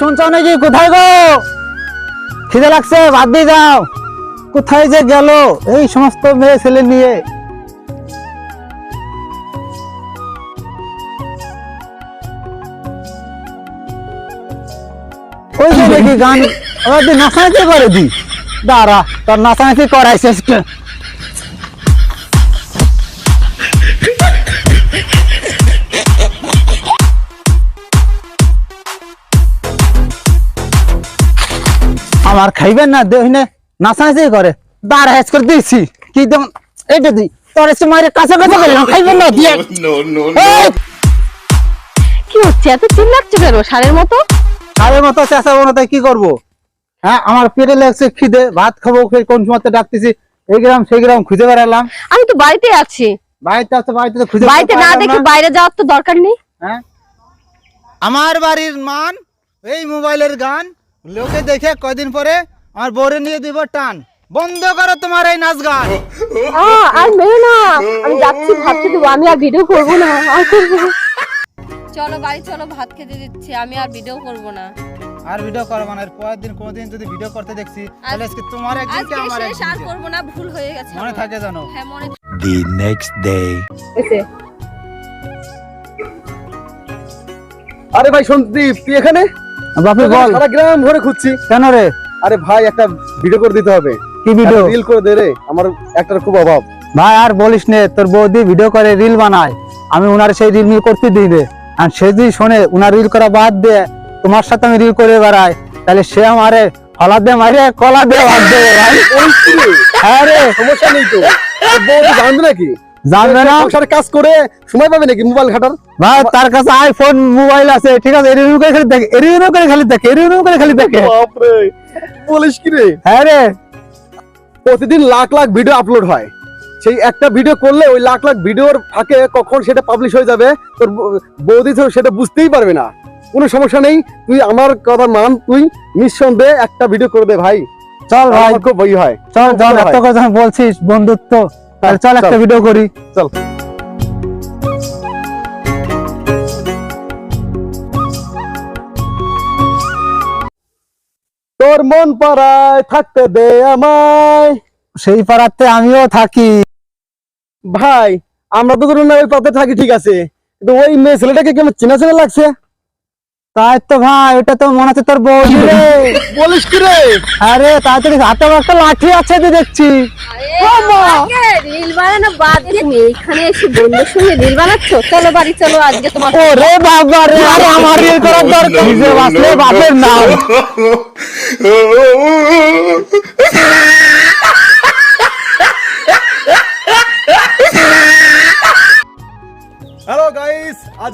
শুনছো নাকি? কোথায় গো? খিদে লাগছে বাদ দিয়ে যাও। কোথায় যে গেল? এই সমস্ত মেয়ে ছেলে নিয়ে। গান, ওরা নাচানাচি করে দি? দাঁড়া, তোর নাচানাচি করাইছিস আমার খাইবেন না দেহিনে নাচানাচি করে। দাঁড়া হেজ করে দিয়েছি। কি দেব এইটা দি তোর এসে মায়ের কাছে কাছে গেলাম খাইবেন না দিয়ে। কি হচ্ছে এত চিল্লাচ্ছে কেন? সারের মতো? সারের মতো চেঁচা বনো তাই কি করব? হ্যাঁ আমার পেটে লাগছে খিদে ভাত খাব খেয়ে কোন সময় ডাকতেছি এই গ্রাম সেই গ্রাম খুঁজে বেড়ালাম। আমি তো বাড়িতে আছি। বাড়িতে আছে বাড়িতে তো খুঁজে বাড়িতে না দেখে বাইরে যাওয়ার তো দরকার নেই। হ্যাঁ। আমার বাড়ির মান এই মোবাইলের গান লোকে দেখে কয়দিন পরে আমার বউরে নিয়ে দিব টান। বন্ধ করো তোমার এই নাচ গান। আর মেরো না। আমি যাচ্ছি ভাবতে দেবো। আমি আর ভিডিও করব না। আর করব চলো বাড়ি চলো ভাত খেতে দিচ্ছি। আমি আর ভিডিও করব না। আর ভিডিও করব না। পরের দিন কোনোদিন যদি ভিডিও করতে দেখছি তাহলে আজকে তোমার একদিন আমার আর একদিন করব না। ভুল হয়ে গেছে মনে থাকে জানো হ্যাঁ মনে next day. এসে। আরে ভাই সন্দীপ তুই এখানে? বাপি বল। সারা গ্রাম ঘুরে খুঁজছি। কেন রে? আরে ভাই একটা ভিডিও করে দিতে হবে। কি ভিডিও রিল করে দে রে। আমার একটার খুব অভাব। ভাই আর বলিস নে তোর বৌদি ভিডিও করে রিল বানায়। আমি উনার সেই রিল মিল করতে দিই রে। আর সে যদি শোনে উনার রিল করা বাদ দিয়ে তোমার সাথে আমি রিল করে বেড়াই। তাহলে সে আমারে ফলা দে মারে কলা দে বাদ দে ভাই। হ্যাঁ রে। সমস্যা নেই তো। তো জানবে নাকি? জানবে না? সংসারে কাজ করে সময় পাবে নাকি মোবাইল ঘাটার? ভাই তার কাছে আইফোন মোবাইল আছে ঠিক আছে? করে খালি দেখে করে খালি দেখে করে খালি দেখে। বাপরে বলিস কি রে? হ্যাঁ রে। প্রতিদিন লাখ লাখ ভিডিও আপলোড হয়। সেই একটা ভিডিও করলে ওই লাখ লাখ ভিডিওর ফাঁকে কখন সেটা পাবলিশ হয়ে যাবে তোর বৌদি তো সেটা বুঝতেই পারবে না। কোনো সমস্যা নেই তুই আমার কথা মান তুই নিঃসন্দেহে একটা ভিডিও করে দে ভাই। চল ভাই। খুব ভয় হয়। চল চল। এত কথা বলছিস বন্ধুত্ব। তাহলে চল একটা ভিডিও করি। চল। তোর মন পাড়ায় থাকতে দে আমায়। সেই পাড়াতে আমিও থাকি। ভাই আমরা তো ধরুন না ওই পথে থাকি ঠিক আছে। কিন্তু ওই মেয়ে ছেলেটাকে কেমন চেনা চেনা লাগছে? তাই তো ভাই ওটা তো মনে হচ্ছে তোর বৌদি রে বলিস কি রে আরে তাড়াতাড়ি হাতে একটা লাঠি আছে তো দেখছি রিল বানানো বাদ দিয়ে তুমি এখানে এসে বন্ধুর সঙ্গে রিল বানাচ্ছ চলো বাড়ি চলো আজকে তোমার ও বাবা রে আরে আমার রিল করার দরকার নিজে বাঁচলে বাপের নাম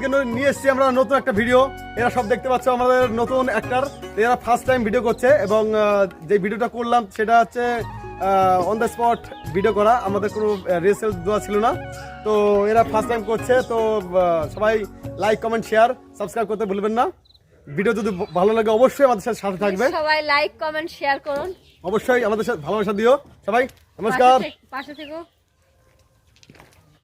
আজকে নিয়ে এসেছি আমরা নতুন একটা ভিডিও এরা সব দেখতে পাচ্ছ আমাদের নতুন অ্যাক্টর এরা ফার্স্ট টাইম ভিডিও করছে এবং যে ভিডিওটা করলাম সেটা হচ্ছে অন দ্য স্পট ভিডিও করা। আমাদের কোনো রিহার্সেল দেওয়া ছিল না। তো এরা ফার্স্ট টাইম করছে। তো সবাই লাইক কমেন্ট শেয়ার সাবস্ক্রাইব করতে ভুলবেন না। ভিডিও যদি ভালো লাগে অবশ্যই আমাদের সাথে সাথে থাকবে। সবাই লাইক কমেন্ট শেয়ার করুন। অবশ্যই আমাদের সাথে ভালোবাসা দিও। সবাই নমস্কার। পাশে থেকো।